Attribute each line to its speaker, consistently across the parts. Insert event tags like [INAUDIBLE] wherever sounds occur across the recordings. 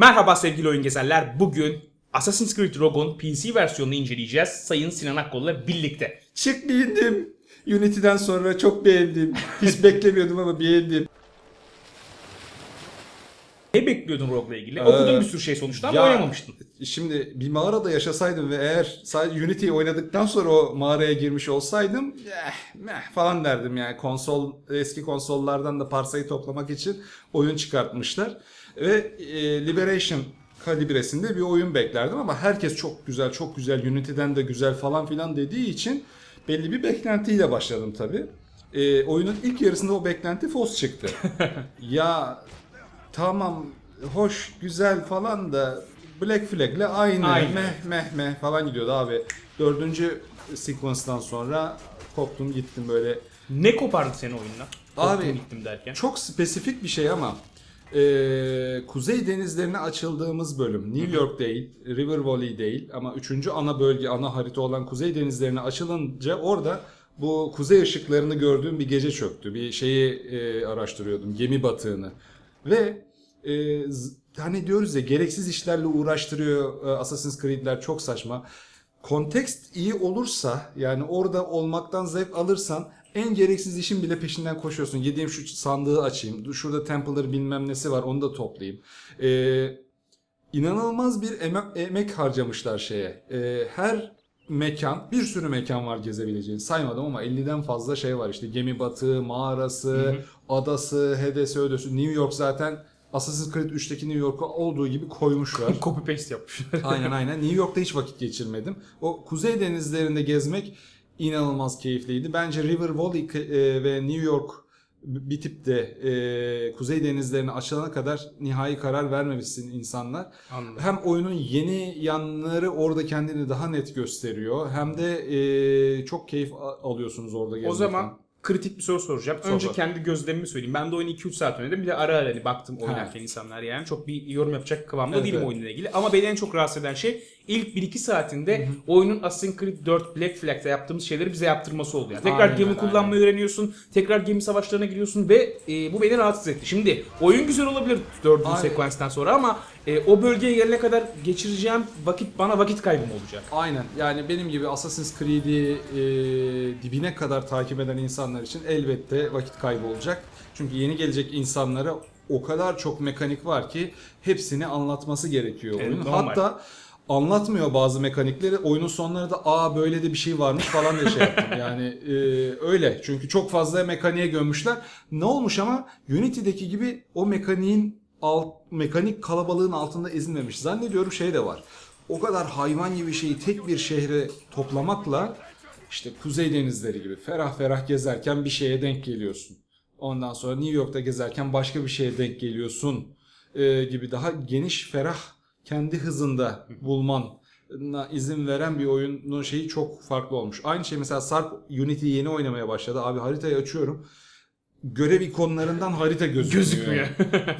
Speaker 1: Merhaba sevgili oyun gezerler. Bugün Assassin's Creed Rogue'un PC versiyonunu inceleyeceğiz. Sayın Sinan Akkol'la birlikte.
Speaker 2: Çık beğendim. Unity'den sonra çok beğendim. Hiç [LAUGHS] beklemiyordum ama beğendim.
Speaker 1: Ne bekliyordun Rogue'la ilgili?
Speaker 2: Ee,
Speaker 1: Okudun bir sürü şey sonuçta ama
Speaker 2: ya-
Speaker 1: oynamamıştın.
Speaker 2: Şimdi bir mağarada yaşasaydım ve eğer sadece Unity'yi oynadıktan sonra o mağaraya girmiş olsaydım eh, meh falan derdim yani konsol eski konsollardan da parsayı toplamak için oyun çıkartmışlar ve e, Liberation kalibresinde bir oyun beklerdim ama herkes çok güzel çok güzel Unity'den de güzel falan filan dediği için belli bir beklentiyle başladım tabi. oyunun ilk yarısında o beklenti fos çıktı. [LAUGHS] ya tamam hoş güzel falan da Black Flag'le aynı,
Speaker 1: Aynı.
Speaker 2: meh meh meh falan gidiyordu abi. Dördüncü sequence'dan sonra koptum gittim böyle.
Speaker 1: Ne kopardı seni oyundan?
Speaker 2: Abi-
Speaker 1: Korktum gittim derken.
Speaker 2: Çok spesifik bir şey ama eee, Kuzey denizlerine açıldığımız bölüm New York değil, River Valley değil ama üçüncü ana bölge, ana harita olan Kuzey denizlerine açılınca orada bu kuzey ışıklarını gördüğüm bir gece çöktü. Bir şeyi eee, araştırıyordum, gemi batığını. Ve e, hani diyoruz ya gereksiz işlerle uğraştırıyor e, Assassin's Creed'ler çok saçma. Kontekst iyi olursa yani orada olmaktan zevk alırsan en gereksiz işin bile peşinden koşuyorsun. Yediğim şu sandığı açayım. Şurada Templar bilmem nesi var onu da toplayayım. E, inanılmaz bir emek, emek harcamışlar şeye. E, her mekan, bir sürü mekan var gezebileceğin. Saymadım ama 50'den fazla şey var. İşte gemi batığı, mağarası, adası, hedesi, ödesi. New York zaten Assassin's Creed 3'teki New York'u olduğu gibi koymuşlar. [LAUGHS]
Speaker 1: Copy paste yapmışlar.
Speaker 2: aynen aynen. New York'ta hiç vakit geçirmedim. O kuzey denizlerinde gezmek inanılmaz keyifliydi. Bence River Valley e, ve New York bitip de e, kuzey denizlerine açılana kadar nihai karar vermemişsin insanlar.
Speaker 1: Anladım.
Speaker 2: Hem oyunun yeni yanları orada kendini daha net gösteriyor. Hem de e, çok keyif alıyorsunuz orada gezmekten.
Speaker 1: O zaman kritik bir soru soracağım.
Speaker 2: Sor
Speaker 1: Önce kendi gözlemimi söyleyeyim. Ben de oyunu 2-3 saat oynadım. Bir de ara ara hani baktım oynarken insanlar yani. Çok bir yorum yapacak kıvamda
Speaker 2: Evet,
Speaker 1: değilim
Speaker 2: evet.
Speaker 1: oyunla ilgili. Ama beni en çok rahatsız eden şey ilk 1-2 saatinde oyunun Assassin's Creed 4 Black Flag'da yaptığımız şeyleri bize yaptırması oldu. Yani. Tekrar
Speaker 2: Aynen,
Speaker 1: gemi
Speaker 2: aynen.
Speaker 1: kullanmayı öğreniyorsun. Tekrar gemi savaşlarına giriyorsun ve e, bu beni rahatsız etti. Şimdi oyun güzel olabilir 4.
Speaker 2: Aynen.
Speaker 1: sonra ama e, o bölgeye gelene kadar geçireceğim vakit bana vakit kaybım olacak.
Speaker 2: Aynen yani benim gibi Assassin's Creed'i e, dibine kadar takip eden insanlar için elbette vakit kaybı olacak. Çünkü yeni gelecek insanlara o kadar çok mekanik var ki hepsini anlatması gerekiyor
Speaker 1: Evet,
Speaker 2: oyunun.
Speaker 1: normal.
Speaker 2: Hatta anlatmıyor bazı mekanikleri. Oyunun sonları da aa böyle de bir şey varmış falan diye şey yaptım. [LAUGHS] Yani e, öyle. Çünkü çok fazla mekaniğe gömmüşler. Ne olmuş ama Unity'deki gibi o mekaniğin alt, mekanik kalabalığın altında ezilmemiş. Zannediyorum şey de var. O kadar hayvan gibi şeyi tek bir şehre toplamakla işte Kuzey Denizleri gibi ferah ferah gezerken bir şeye denk geliyorsun. Ondan sonra New York'ta gezerken başka bir şeye denk geliyorsun e, gibi daha geniş ferah kendi hızında bulmana izin veren bir oyunun şeyi çok farklı olmuş. Aynı şey mesela Sarp Unity yeni oynamaya başladı. Abi haritayı açıyorum. Görev ikonlarından harita gözükmüyor.
Speaker 1: Gözükmüyor.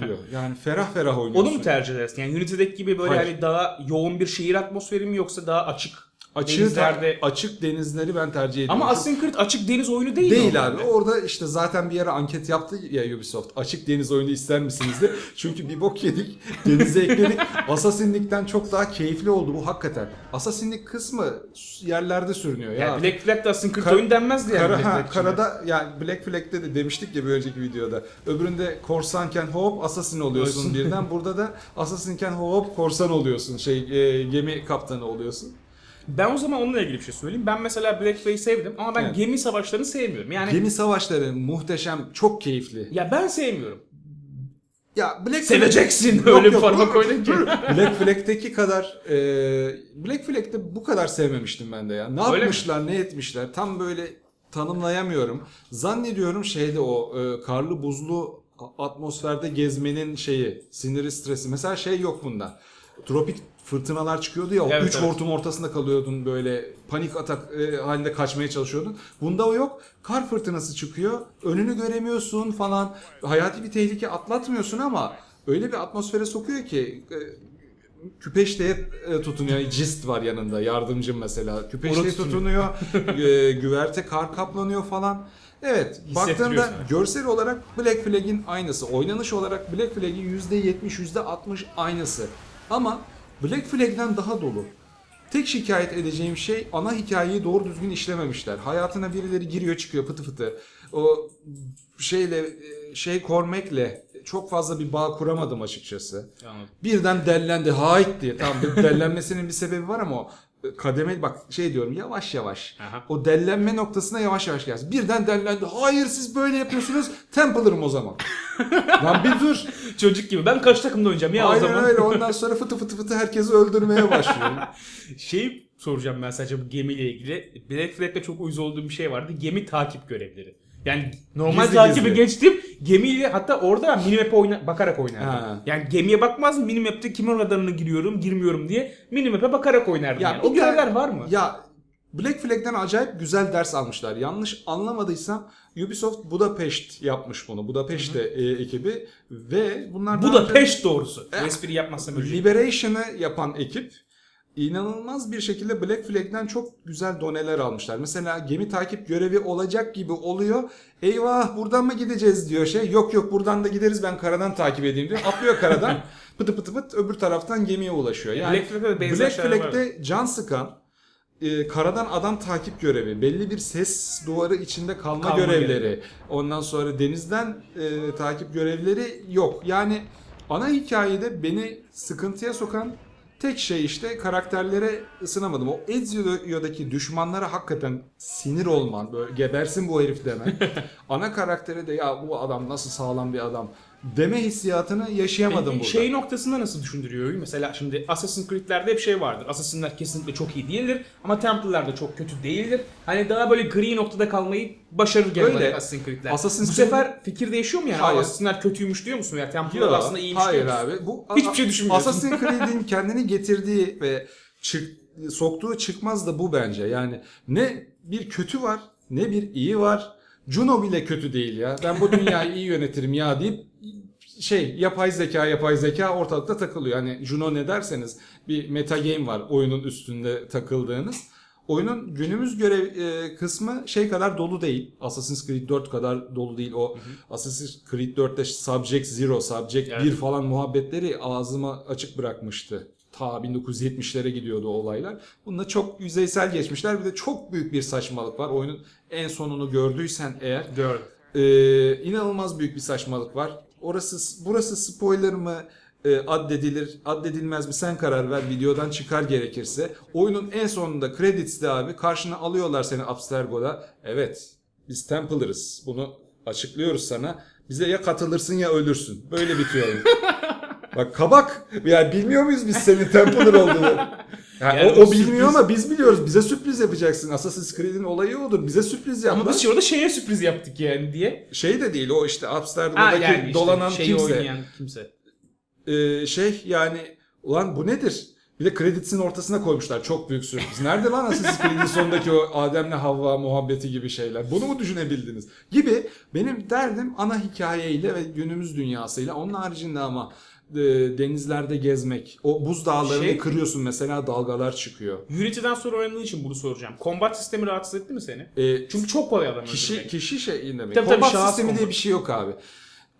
Speaker 2: diyor. Yani ferah ferah oynuyorsun.
Speaker 1: Onu mu tercih edersin? Yani Unity'deki gibi böyle
Speaker 2: Hayır.
Speaker 1: hani daha yoğun bir şehir atmosferi mi yoksa daha açık
Speaker 2: Açığı
Speaker 1: denizlerde?
Speaker 2: açık denizleri ben tercih ediyorum.
Speaker 1: Ama Assassin's Creed açık deniz oyunu değil
Speaker 2: Değil
Speaker 1: normalde.
Speaker 2: abi. Orada işte zaten bir ara anket yaptı ya Ubisoft. Açık deniz oyunu ister misiniz de. [LAUGHS] Çünkü bir bok yedik. Denize ekledik. [LAUGHS] Assassin'likten çok daha keyifli oldu bu hakikaten. Assassin'lik kısmı yerlerde sürünüyor ya.
Speaker 1: Yani Black Flag'da Assassin's Creed
Speaker 2: Kar-
Speaker 1: oyun denmezdi yani.
Speaker 2: Kara, ha, karada yani Black Flag'de de demiştik ya bir önceki videoda. Öbüründe korsanken hop assassin oluyorsun
Speaker 1: Oluyorsun.
Speaker 2: birden. Burada da assassinken hop korsan oluyorsun. Şey e, gemi kaptanı oluyorsun.
Speaker 1: Ben o zaman onunla ilgili bir şey söyleyeyim. Ben mesela Black Flag'i sevdim ama ben
Speaker 2: Evet.
Speaker 1: gemi savaşlarını sevmiyorum. Yani
Speaker 2: Gemi savaşları muhteşem, çok keyifli.
Speaker 1: ya ben sevmiyorum.
Speaker 2: Ya Black
Speaker 1: Seveceksin öyle bir koydun ki.
Speaker 2: Black Flag'teki kadar e, Black Flag'de bu kadar sevmemiştim ben de ya. Ne
Speaker 1: Öyle
Speaker 2: yapmışlar, ne etmişler tam böyle tanımlayamıyorum. Zannediyorum şeyde o e, karlı buzlu atmosferde gezmenin şeyi, siniri stresi. Mesela şey yok bunda. Tropik fırtınalar çıkıyordu ya o
Speaker 1: Evet,
Speaker 2: üç
Speaker 1: evet.
Speaker 2: hortum ortasında kalıyordun böyle panik atak e, halinde kaçmaya çalışıyordun. Bunda o yok. Kar fırtınası çıkıyor. Önünü göremiyorsun falan. Hayati bir tehlike atlatmıyorsun ama öyle bir atmosfere sokuyor ki e, Küpeşte'ye e, tutunuyor. Cist var yanında. Yardımcım mesela. Küpeşte'ye
Speaker 1: tutunuyor. [LAUGHS]
Speaker 2: e, güverte kar kaplanıyor falan. Evet, baktığında görsel olarak Black Flag'in aynısı. Oynanış olarak Black Flag'in %70, %60 aynısı. Ama Black Flag'den daha dolu. Tek şikayet edeceğim şey ana hikayeyi doğru düzgün işlememişler. Hayatına birileri giriyor çıkıyor pıtı pıtı. O şeyle e, şey Cormac'le çok fazla bir bağ kuramadım açıkçası.
Speaker 1: Anladım.
Speaker 2: Birden dellendi hayt diye. Tamam [LAUGHS] dellenmesinin bir sebebi var ama kademe bak şey diyorum yavaş yavaş.
Speaker 1: Aha.
Speaker 2: O dellenme noktasına yavaş yavaş gelsin. Birden dellendi. Hayır siz böyle yapıyorsunuz. Templar'ım o zaman. [LAUGHS] Lan bir dur.
Speaker 1: Çocuk gibi. Ben kaç takımda oynayacağım ya o
Speaker 2: Aynen
Speaker 1: zaman.
Speaker 2: öyle. Ondan sonra fıtı fıtı fıtı herkesi öldürmeye başlıyor. [LAUGHS]
Speaker 1: Şey soracağım ben sadece bu gemiyle ilgili. Black Flag'de çok uyuz olduğum bir şey vardı. Gemi takip görevleri. Yani normal
Speaker 2: Gizli
Speaker 1: takibi
Speaker 2: gizli.
Speaker 1: geçtim. Gemiyle hatta orada minimap'e oyna, bakarak oynardım.
Speaker 2: Ha.
Speaker 1: Yani gemiye bakmaz minimap'te kimin radarına giriyorum, girmiyorum diye minimap'e bakarak oynardım.
Speaker 2: Ya
Speaker 1: yani. O görevler var mı?
Speaker 2: Ya Black Flag'den acayip güzel ders almışlar. Yanlış anlamadıysam Ubisoft Budapest yapmış bunu. Budapest de, e, ekibi ve bunlar
Speaker 1: Bu
Speaker 2: daha
Speaker 1: da
Speaker 2: önce-
Speaker 1: doğrusu.
Speaker 2: Eh,
Speaker 1: espri öleceğim.
Speaker 2: Liberation'ı yapan ekip inanılmaz bir şekilde Black Flag'den çok güzel doneler almışlar. Mesela gemi takip görevi olacak gibi oluyor. Eyvah buradan mı gideceğiz diyor şey. Yok yok buradan da gideriz ben karadan takip edeyim diyor. Atlıyor karadan [LAUGHS] pıtı pıtı pıt öbür taraftan gemiye ulaşıyor. Yani
Speaker 1: Black Flag'de
Speaker 2: Black. Flag'de can sıkan e, karadan adam takip görevi, belli bir ses duvarı içinde kalma,
Speaker 1: Kalma
Speaker 2: görevleri,
Speaker 1: görevi.
Speaker 2: ondan sonra denizden e, takip görevleri yok. Yani ana hikayede beni sıkıntıya sokan tek şey işte karakterlere ısınamadım. O Ezio'daki düşmanlara hakikaten sinir olman, böyle gebersin bu herif demen. [LAUGHS] ana karaktere de ya bu adam nasıl sağlam bir adam deme hissiyatını yaşayamadım
Speaker 1: Peki,
Speaker 2: burada.
Speaker 1: Şey noktasında nasıl düşündürüyor oyun? Mesela şimdi Assassin's Creed'lerde hep şey vardır. Assassin'ler kesinlikle çok iyi değildir ama Templar'lar da çok kötü değildir. Hani daha böyle gri noktada kalmayı başarır genel olarak Assassin's Creed'ler.
Speaker 2: Assassin's
Speaker 1: Bu
Speaker 2: Creed-
Speaker 1: sefer fikir değişiyor mu yani?
Speaker 2: Hayır.
Speaker 1: Assassin'ler kötüymüş diyor musun? Ya Templar'lar aslında iyiymiş
Speaker 2: hayır
Speaker 1: diyor musun?
Speaker 2: abi. Bu
Speaker 1: Hiçbir şey düşünmüyorsun.
Speaker 2: Assassin's Creed'in [LAUGHS] kendini getirdiği ve çık, soktuğu çıkmaz da bu bence. Yani ne bir kötü var ne bir iyi var. Juno bile kötü değil ya. Ben bu dünyayı iyi yönetirim ya deyip şey yapay zeka yapay zeka ortalıkta takılıyor. Hani Juno ne derseniz bir meta game var oyunun üstünde takıldığınız. Oyunun günümüz görev e, kısmı şey kadar dolu değil. Assassin's Creed 4 kadar dolu değil. O Assassin's Creed 4'te Subject Zero, Subject
Speaker 1: Evet.
Speaker 2: 1 falan muhabbetleri ağzıma açık bırakmıştı. Ta 1970'lere gidiyordu olaylar. Bunda çok yüzeysel geçmişler. Bir de çok büyük bir saçmalık var. Oyunun en sonunu gördüysen eğer
Speaker 1: Gördüm.
Speaker 2: ee, inanılmaz büyük bir saçmalık var. Orası burası spoiler mı e, addedilir, addedilmez mi sen karar ver videodan çıkar gerekirse. Oyunun en sonunda credits'te abi karşına alıyorlar seni Abstergo'da. Evet biz Templar'ız. Bunu açıklıyoruz sana. Bize ya katılırsın ya ölürsün. Böyle bitiyor oyun. [LAUGHS] Bak kabak. Ya bilmiyor muyuz biz senin Templar olduğunu? Yani
Speaker 1: Yani
Speaker 2: o, o
Speaker 1: o
Speaker 2: bilmiyor
Speaker 1: sürpriz-
Speaker 2: ama biz biliyoruz. Bize sürpriz yapacaksın. Assassin's Creed'in olayı odur. Bize sürpriz yap.
Speaker 1: Ama biz orada şeye sürpriz yaptık yani diye.
Speaker 2: Şey de değil o işte
Speaker 1: Ha,
Speaker 2: Amsterdam'daki
Speaker 1: yani işte
Speaker 2: dolanan
Speaker 1: şeyi
Speaker 2: kimse.
Speaker 1: oynayan kimse.
Speaker 2: Ee, şey yani ulan bu nedir? Bir de kreditsin ortasına koymuşlar. Çok büyük sürpriz. Nerede lan Assassin's Creed'in sonundaki o Adem'le Havva muhabbeti gibi şeyler? Bunu mu düşünebildiniz? Gibi benim derdim ana hikayeyle ve günümüz dünyasıyla. Onun haricinde ama e, denizlerde gezmek. O buz dağlarını
Speaker 1: Şey-
Speaker 2: kırıyorsun mesela dalgalar çıkıyor.
Speaker 1: Unity'den sonra oynadığın için bunu soracağım. Combat sistemi rahatsız etti mi seni?
Speaker 2: Ee,
Speaker 1: Çünkü çok kolay adam
Speaker 2: kişi
Speaker 1: öldürmek.
Speaker 2: kişi şeyinde mi?
Speaker 1: Tabii tabii, şahıs
Speaker 2: sistemi diye bir şey yok abi.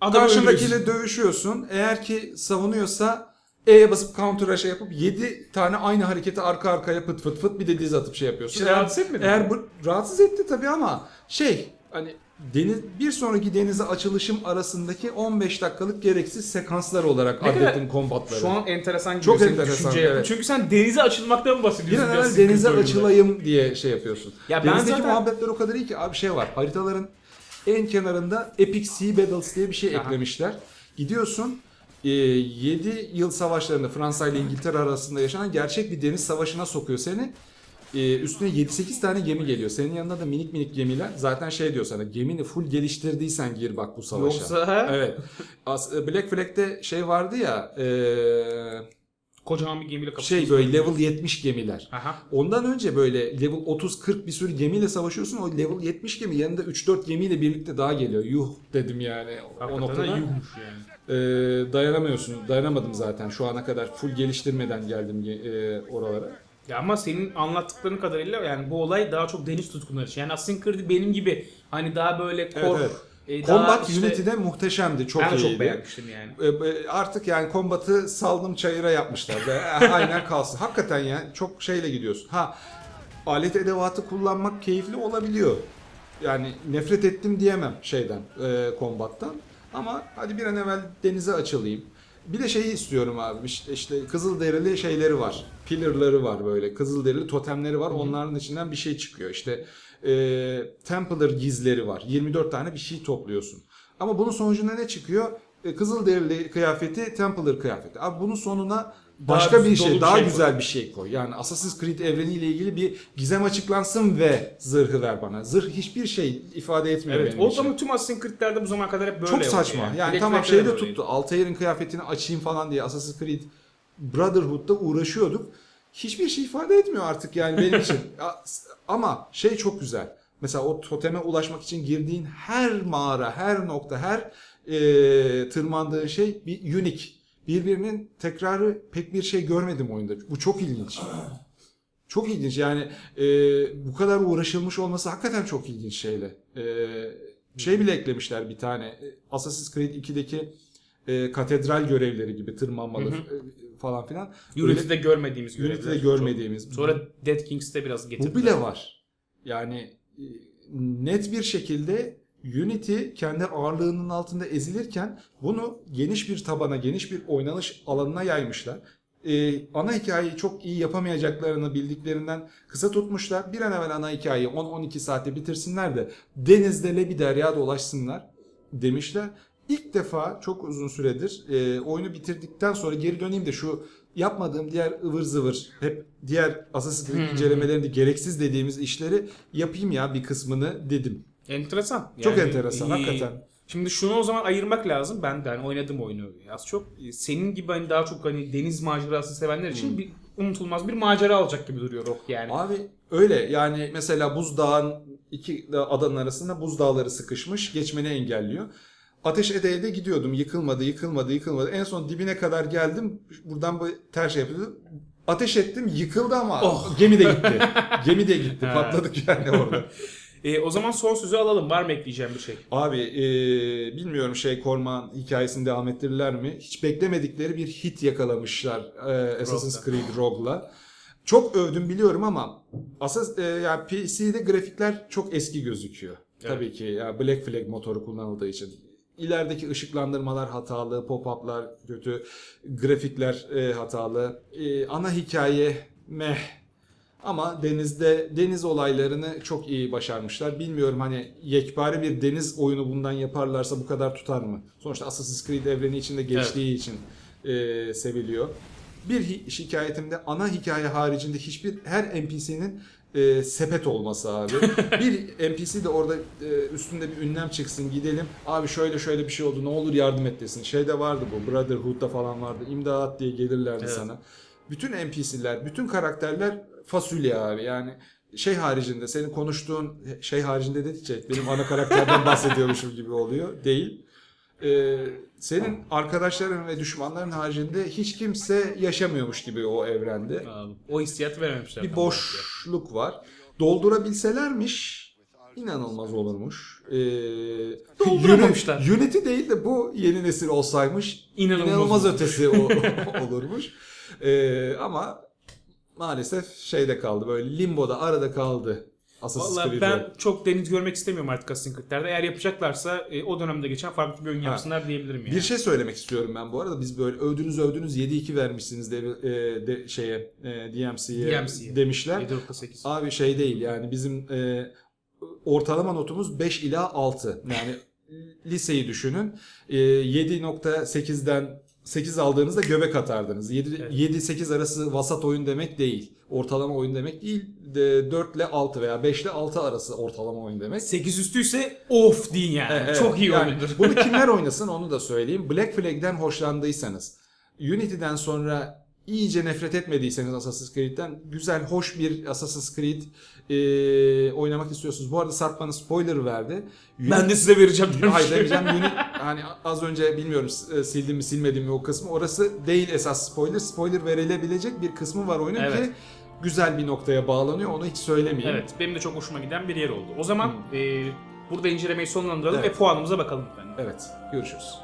Speaker 1: Öldürüyorsun.
Speaker 2: Karşındakiyle dövüşüyorsun. Eğer ki savunuyorsa E'ye basıp counter'a şey yapıp 7 tane aynı hareketi arka arkaya pıt fıt fıt bir de diz atıp şey yapıyorsun.
Speaker 1: Hiç rahatsız etmedi mi?
Speaker 2: Eğer bu rahatsız etti tabii ama şey hani deniz bir sonraki denize açılışım arasındaki 15 dakikalık gereksiz sekanslar olarak
Speaker 1: Ne
Speaker 2: adettim kombatları.
Speaker 1: Şu an enteresan
Speaker 2: Çok
Speaker 1: geliyor senin
Speaker 2: enteresan, evet.
Speaker 1: Çünkü sen denize açılmaktan mı
Speaker 2: bir
Speaker 1: bahsediyorsun?
Speaker 2: an denize
Speaker 1: oyunda.
Speaker 2: açılayım diye şey yapıyorsun.
Speaker 1: Ya ben
Speaker 2: Denizdeki
Speaker 1: zaten-
Speaker 2: muhabbetler o kadar iyi ki abi şey var. Haritaların en kenarında Epic Sea Battles diye bir şey
Speaker 1: Aha.
Speaker 2: eklemişler. Gidiyorsun 7 yıl savaşlarında Fransa ile İngiltere arasında yaşanan gerçek bir deniz savaşına sokuyor seni. Ee, üstüne 7-8 tane gemi geliyor. Senin yanında da minik minik gemiler. Zaten şey diyor sana gemini full geliştirdiysen gir bak bu savaşa.
Speaker 1: Yoksa
Speaker 2: Evet. As- Black Flag'de şey vardı ya eee,
Speaker 1: kocaman bir gemiyle kapışıyorsun.
Speaker 2: şey böyle level 70 gemiler.
Speaker 1: Aha.
Speaker 2: Ondan önce böyle level 30-40 bir sürü gemiyle savaşıyorsun. O level 70 gemi yanında 3-4 gemiyle birlikte daha geliyor. Yuh dedim yani o
Speaker 1: Hakikaten
Speaker 2: noktada.
Speaker 1: de yuhmuş yani.
Speaker 2: Ee, dayanamıyorsun. Dayanamadım zaten. Şu ana kadar full geliştirmeden geldim e, oralara.
Speaker 1: Ya ama senin anlattıkların kadarıyla yani bu olay daha çok deniz tutkunları için. Yani Assassin's Creed benim gibi hani daha böyle kork,
Speaker 2: evet.
Speaker 1: e, daha
Speaker 2: Combat
Speaker 1: işte-
Speaker 2: Unity'de muhteşemdi. Çok
Speaker 1: ben
Speaker 2: iyiydi.
Speaker 1: çok beğenmiştim yani.
Speaker 2: E, e, Artık yani kombatı saldım çayıra yapmışlar. [LAUGHS] Aynen kalsın. Hakikaten yani çok şeyle gidiyorsun. Ha alet edevatı kullanmak keyifli olabiliyor. Yani nefret ettim diyemem şeyden, e, kombattan. Ama hadi bir an evvel denize açılayım. Bir de şeyi istiyorum abi. İşte, işte kızılderili şeyleri var. Pillar'ları var böyle. Kızılderili totemleri var. Onların içinden bir şey çıkıyor. İşte e, Templar gizleri var. 24 tane bir şey topluyorsun. Ama bunun sonucunda ne çıkıyor? E, Kızılderili kıyafeti, Templar kıyafeti. Abi bunun sonuna başka bir şey, daha
Speaker 1: şey koy.
Speaker 2: güzel bir şey koy. Yani Assassin's Creed evreniyle ilgili bir gizem açıklansın ve zırhı ver bana. Zırh hiçbir şey ifade etmiyor
Speaker 1: Evet.
Speaker 2: benim
Speaker 1: O
Speaker 2: için.
Speaker 1: ama tüm Assassin's Creed'lerde bu zamana kadar hep böyle
Speaker 2: Çok saçma. Yani,
Speaker 1: Black
Speaker 2: tamam şeyde
Speaker 1: de
Speaker 2: tuttu. Altair'in kıyafetini açayım falan diye Assassin's Creed Brotherhood'da uğraşıyorduk. Hiçbir şey ifade etmiyor artık yani benim için. [LAUGHS] Ama şey çok güzel. Mesela o toteme ulaşmak için girdiğin her mağara, her nokta, her e, tırmandığın şey bir unique. Birbirinin tekrarı pek bir şey görmedim oyunda. Bu çok ilginç. Çok ilginç yani e, bu kadar uğraşılmış olması hakikaten çok ilginç şeyle. E, şey bile eklemişler bir tane. E, Assassin's Creed 2'deki e, katedral görevleri gibi tırmanmalı
Speaker 1: Hı
Speaker 2: e, falan filan.
Speaker 1: Unity'de görmediğimiz
Speaker 2: Öyle- Unity'de
Speaker 1: görevler.
Speaker 2: görmediğimiz.
Speaker 1: Çok- Sonra Dead Kings'te biraz getirdiler.
Speaker 2: Bu bile var. Yani e, net bir şekilde Unity kendi ağırlığının altında ezilirken bunu geniş bir tabana, geniş bir oynanış alanına yaymışlar. Ee, ana hikayeyi çok iyi yapamayacaklarını bildiklerinden kısa tutmuşlar. Bir an evvel ana hikayeyi 10-12 saatte bitirsinler de denizde lebi derya dolaşsınlar demişler. İlk defa çok uzun süredir e, oyunu bitirdikten sonra geri döneyim de şu yapmadığım diğer ıvır zıvır hep diğer Assassin's Creed
Speaker 1: Hmm.
Speaker 2: incelemelerinde gereksiz dediğimiz işleri yapayım ya bir kısmını dedim.
Speaker 1: Enteresan.
Speaker 2: Çok
Speaker 1: Yani,
Speaker 2: enteresan
Speaker 1: e,
Speaker 2: hakikaten.
Speaker 1: Şimdi şunu o zaman ayırmak lazım. Ben de hani oynadım oyunu az çok. E, Senin gibi hani daha çok hani deniz macerası sevenler için
Speaker 2: Hmm.
Speaker 1: bir unutulmaz bir macera olacak gibi duruyor Rock yani.
Speaker 2: Abi öyle yani mesela buzdağın iki adanın arasında buzdağları sıkışmış geçmeni engelliyor. Ateş ede ede gidiyordum yıkılmadı yıkılmadı yıkılmadı en son dibine kadar geldim buradan bu ters şey yapıyordu. Ateş ettim yıkıldı ama
Speaker 1: Oh.
Speaker 2: gemi de gitti. [LAUGHS] gemi de gitti patladık yani orada. [LAUGHS]
Speaker 1: E, o zaman son sözü alalım. Var mı ekleyeceğim bir şey?
Speaker 2: Abi e, bilmiyorum şey Korman hikayesini devam ettirirler mi? Hiç beklemedikleri bir hit yakalamışlar e, Assassin's. Creed Rogue'la. Çok övdüm biliyorum ama Assas, e, yani PC'de grafikler çok eski gözüküyor. Tabii ki ya Black Flag motoru kullanıldığı için. İlerideki ışıklandırmalar hatalı, pop-up'lar kötü, grafikler e, hatalı. E, ana hikaye meh ama denizde deniz olaylarını çok iyi başarmışlar. Bilmiyorum hani yekpare bir deniz oyunu bundan yaparlarsa bu kadar tutar mı? Sonuçta Assassin's Creed evreni içinde geçtiği için e, seviliyor. Bir şikayetimde ana hikaye haricinde hiçbir her NPC'nin e, sepet olması abi. [LAUGHS] bir NPC de orada e, üstünde bir ünlem çıksın gidelim. Abi şöyle şöyle bir şey oldu ne olur yardım et desin. Şeyde vardı bu Brotherhood'da falan vardı. İmdat diye gelirlerdi
Speaker 1: Evet.
Speaker 2: sana. Bütün NPC'ler, bütün karakterler fasulye abi. Yani şey haricinde senin konuştuğun şey haricinde dedikçe benim ana karakterden [LAUGHS] bahsediyormuşum gibi oluyor. Değil. Ee, senin arkadaşların ve düşmanların haricinde hiç kimse yaşamıyormuş gibi o evrende.
Speaker 1: O hissiyat verememişler.
Speaker 2: Bir boşluk var. Doldurabilselermiş inanılmaz olurmuş. Ee,
Speaker 1: Dolduramamışlar.
Speaker 2: Uni- Unity değil de bu yeni nesil olsaymış
Speaker 1: İnanılmaz
Speaker 2: inanılmaz, ötesi [LAUGHS] olurmuş. Ee, ama maalesef şeyde kaldı böyle limboda arada kaldı. Assassin's
Speaker 1: Valla
Speaker 2: Creed
Speaker 1: ben
Speaker 2: Rogue.
Speaker 1: çok deniz görmek istemiyorum artık Assassin's Creed'lerde. Eğer yapacaklarsa e, o dönemde geçen farklı bir oyun
Speaker 2: Ha.
Speaker 1: yapsınlar diyebilirim yani.
Speaker 2: Bir şey söylemek istiyorum ben bu arada. Biz böyle övdünüz övdünüz 7-2 vermişsiniz de, e, de şeye e, DMC'ye
Speaker 1: DMC'ye.
Speaker 2: demişler.
Speaker 1: 7.8.
Speaker 2: Abi şey değil yani bizim e, ortalama notumuz 5 ila 6. Yani [LAUGHS] liseyi düşünün. E, 7.8'den 8 aldığınızda göbek atardınız. 7
Speaker 1: Evet.
Speaker 2: 7-8 arası vasat oyun demek değil. Ortalama oyun demek değil. De, 4 ile 6 veya 5 ile 6 arası ortalama oyun demek.
Speaker 1: 8 üstüyse of deyin yani.
Speaker 2: Evet,
Speaker 1: Çok iyi
Speaker 2: yani
Speaker 1: oyundur.
Speaker 2: bunu kimler [LAUGHS] oynasın onu da söyleyeyim. Black Flag'den hoşlandıysanız, Unity'den sonra iyice nefret etmediyseniz Assassin's Creed'den güzel, hoş bir Assassin's Creed e, oynamak istiyorsunuz. Bu arada Sarp bana spoiler verdi.
Speaker 1: ben de size vereceğim.
Speaker 2: Hayır demeyeceğim. Unity, hani az önce bilmiyorum e, sildim mi silmedim mi o kısmı. Orası değil esas spoiler. Spoiler verilebilecek bir kısmı var oyunun
Speaker 1: Evet.
Speaker 2: ki güzel bir noktaya bağlanıyor. Onu hiç söylemeyeyim.
Speaker 1: Evet, benim de çok hoşuma giden bir yer oldu. O zaman e, burada incelemeyi sonlandıralım
Speaker 2: Evet.
Speaker 1: ve puanımıza bakalım efendim.
Speaker 2: Evet. Görüşürüz.